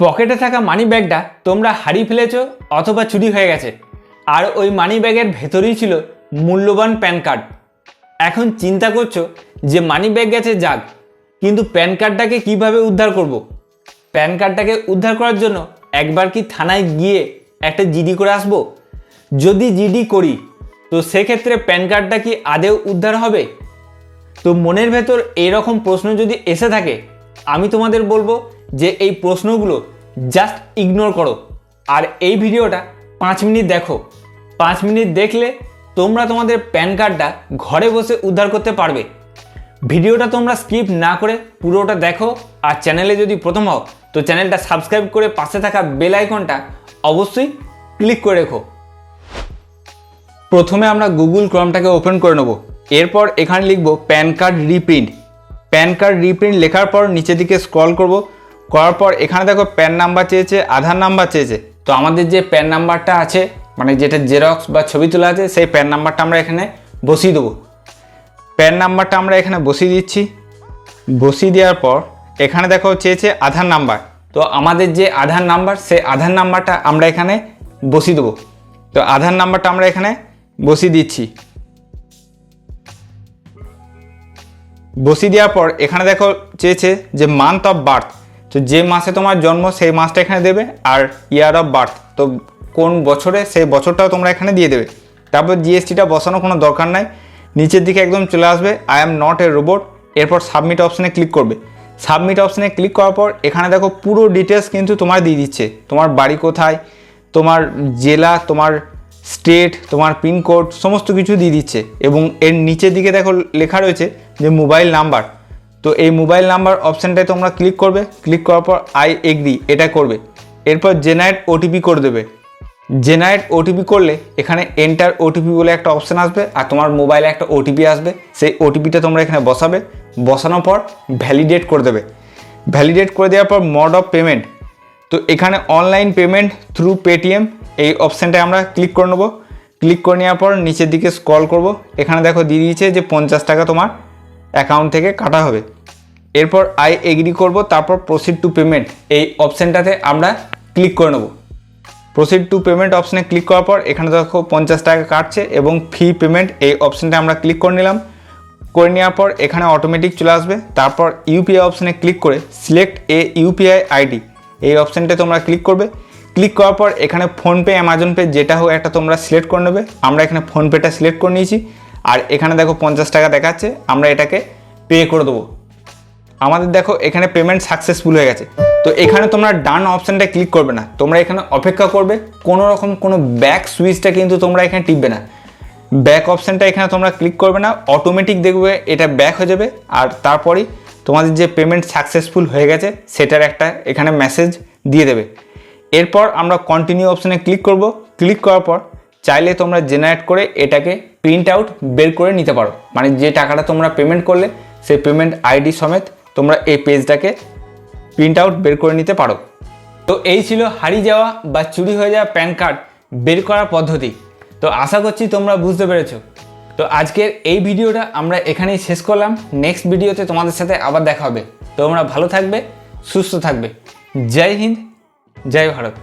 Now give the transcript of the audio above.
পকেটে থাকা মানি ব্যাগটা তোমরা হারিয়ে ফেলেছ অথবা চুরি হয়ে গেছে। আর ওই মানি ব্যাগের ভেতরেই ছিল মূল্যবান প্যান কার্ড। এখন চিন্তা করছ যে মানি ব্যাগ গেছে যাক, কিন্তু প্যান কার্ডটাকে কীভাবে উদ্ধার করব। প্যান কার্ডটাকে উদ্ধার করার জন্য একবার কি থানায় গিয়ে একটা জিডি করে আসব? যদি জিডি করি, তো সেক্ষেত্রে প্যান কার্ডটা কি আদেও উদ্ধার হবে? তো মনের ভেতর এরকম প্রশ্ন যদি এসে থাকে, আমি তোমাদের বলব যে এই প্রশ্নগুলো জাস্ট ইগনোর করো। আর এই ভিডিওটা পাঁচ মিনিট দেখো। পাঁচ মিনিট দেখলে তোমরা তোমাদের প্যান কার্ডটা ঘরে বসে উদ্ধার করতে পারবে। ভিডিওটা তোমরা স্কিপ না করে পুরোটা দেখো আর চ্যানেলে যদি প্রথম হও, তো চ্যানেলটা সাবস্ক্রাইব করে পাশে থাকা বেল আইকনটা অবশ্যই ক্লিক করে রেখো। প্রথমে আমরা গুগল ক্রমটাকে ওপেন করে নেব। এরপর এখানে লিখব PAN card reprint PAN card reprint লেখার পর নিচের দিকে স্ক্রল করব। করার পর এখানে দেখো প্যান নাম্বার চেয়েছে, আধার নাম্বার চেয়েছে। তো আমাদের যে প্যান নাম্বারটা আছে মানে যেটা জেরক্স বা ছবি তোলা আছে, সেই প্যান নাম্বারটা আমরা এখানে বসিয়ে দেবো। প্যান নাম্বারটা আমরা এখানে বসিয়ে দিচ্ছি। বসিয়ে দেওয়ার পর এখানে দেখো চেয়েছে আধার নাম্বার তো আমাদের যে আধার নাম্বার সেই আধার নাম্বারটা আমরা এখানে বসিয়ে দেবো। তো আধার নাম্বারটা আমরা এখানে বসিয়ে দিচ্ছি। বসিয়ে দেওয়ার পর এখানে দেখো চেয়েছে যে মান্থ অফ বার্থ তো যে মাসে তোমার জন্ম, সেই মাসটা এখানে দেবে আর ইয়ার অফ বার্থ তো কোন বছরে, সেই বছরটাও তোমরা এখানে দিয়ে দেবে। তারপর জিএসটিটা বসানো কোনো দরকার নাই। নিচের দিকে একদম চলে আসবে I am not a robot এরপর সাবমিট অপশানে ক্লিক করবে। সাবমিট অপশানে ক্লিক করার পর, এখানে দেখো পুরো ডিটেলস কিন্তু তোমার দিয়ে দিচ্ছে। তোমার বাড়ি কোথায়, তোমার জেলা, তোমার স্টেট তোমার পিনকোড সমস্ত কিছু দিয়ে দিচ্ছে। এবং এর নিচের দিকে দেখো লেখা রয়েছে যে মোবাইল নাম্বার তো এই মোবাইল নাম্বার অপশানটায় তোমরা ক্লিক করবে। ক্লিক করার পর আই এগ্রি এটা করবে। এরপর জেনারেট ওটিপি করে দেবে। জেনারেট ওটিপি করলে এখানে এন্টার ওটিপি বলে একটা অপশান আসবে আর তোমার মোবাইলে একটা ওটিপি আসবে। সেই ওটিপিটা তোমরা এখানে বসাবে। বসানোর পর ভ্যালিডেট করে দেবে। ভ্যালিডেট করে দেওয়ার পর মড অফ পেমেন্ট তো এখানে অনলাইন পেমেন্ট থ্রু পেটিএম এই অপশানটায় আমরা ক্লিক করে নেব। ক্লিক করে নেওয়ার পর নিচের দিকে স্ক্রল করব। এখানে দেখো দিয়ে দিয়েছে যে পঞ্চাশ টাকা তোমার অ্যাকাউন্ট থেকে কাটা হবে। এরপর আই এগ্রি করব, তারপর প্রসিড টু পেমেন্ট এই অপশানটাতে আমরা ক্লিক করে নেব। প্রসিড টু পেমেন্ট অপশানে ক্লিক করার পর, এখানে দেখো পঞ্চাশ টাকা কাটছে এবং ফি পেমেন্ট এই অপশানটা আমরা ক্লিক করে নিলাম। করে নেওয়ার পর এখানে অটোমেটিক চলে আসবে। তারপর ইউপিআই অপশানে ক্লিক করে সিলেক্ট এ ইউপিআই আইডি এই অপশানটা তোমরা ক্লিক করবে। ক্লিক করার পর এখানে ফোনপে অ্যামাজন পে যেটা হোক একটা তোমরা সিলেক্ট করে নেবে। আমরা এখানে ফোনপেটা সিলেক্ট করে নিয়েছি। আর এখানে দেখো পঞ্চাশ টাকা দেখাচ্ছে, আমরা এটাকে পে করে দেবো। আমাদের দেখো এখানে পেমেন্ট সাকসেসফুল হয়ে গেছে। তো এখানে তোমরা ডান অপশানটা ক্লিক করবে না। তোমরা এখানে অপেক্ষা করবে, কোনো রকম কোনো ব্যাক সুইচটা কিন্তু তোমরা এখানে টিপবে না। ব্যাক অপশানটা এখানে তোমরা ক্লিক করবে না অটোমেটিক দেখবে এটা ব্যাক হয়ে যাবে। আর তারপরেই তোমাদের যে পেমেন্ট সাকসেসফুল হয়ে গেছে, সেটার একটা এখানে মেসেজ দিয়ে দেবে। এরপর আমরা কন্টিনিউ অপশানে ক্লিক করব। ক্লিক করার পর চাইলে তোমরা জেনারেট করে এটাকে প্রিন্ট আউট বের করে নিতে পারো। মানে যে টাকাটা তোমরা পেমেন্ট করলে, সেই পেমেন্ট আইডি সমেত তোমরা এই পেজটাকে প্রিন্ট আউট বের করে নিতে পারো। তো এই ছিল হারিয়ে যাওয়া বা চুরি হয়ে যাওয়া প্যান কার্ড বের করার পদ্ধতি। তো আশা করছি তোমরা বুঝতে পেরেছ। তো আজকের এই ভিডিওটা আমরা এখানেই শেষ করলাম। নেক্সট ভিডিওতে তোমাদের সাথে আবার দেখা হবে। তোমরা ভালো থাকবে, সুস্থ থাকবে। জয় হিন্দ, জয় ভারত।